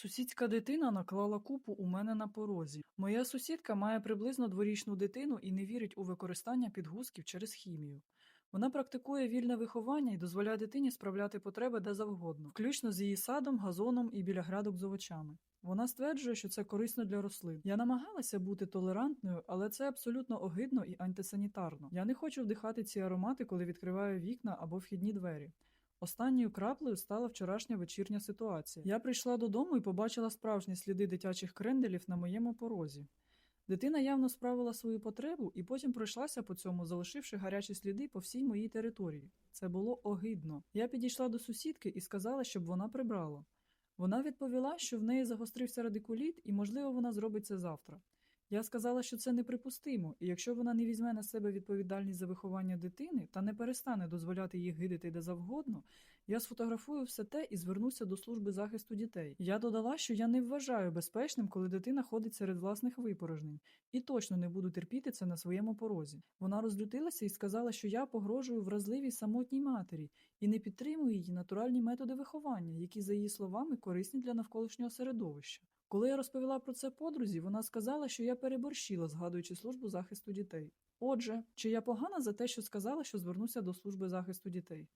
Сусідська дитина наклала купу у мене на порозі. Моя сусідка має приблизно дворічну дитину і не вірить у використання підгузків через хімію. Вона практикує вільне виховання і дозволяє дитині справляти потреби де завгодно, включно з її садом, газоном і біля грядок з овочами. Вона стверджує, що це корисно для рослин. Я намагалася бути толерантною, але це абсолютно огидно і антисанітарно. Я не хочу вдихати ці аромати, коли відкриваю вікна або вхідні двері. Останньою краплею стала вчорашня вечірня ситуація. Я прийшла додому і побачила справжні сліди дитячих кренделів на моєму порозі. Дитина явно справила свою потребу і потім пройшлася по цьому, залишивши гарячі сліди по всій моїй території. Це було огидно. Я підійшла до сусідки і сказала, щоб вона прибрала. Вона відповіла, що в неї загострився радикуліт, і, можливо, вона зробить це завтра. Я сказала, що це неприпустимо, і якщо вона не візьме на себе відповідальність за виховання дитини та не перестане дозволяти їй гидити де завгодно, я сфотографую все те і звернуся до служби захисту дітей. Я додала, що я не вважаю безпечним, коли дитина ходить серед власних випорожнень, і точно не буду терпіти це на своєму порозі. Вона розлютилася і сказала, що я погрожую вразливій самотній матері і не підтримую її натуральні методи виховання, які, за її словами, корисні для навколишнього середовища. Коли я розповіла про це подрузі, вона сказала, що я переборщила, згадуючи службу захисту дітей. Отже, чи я погана за те, що сказала, що звернуся до служби захисту дітей?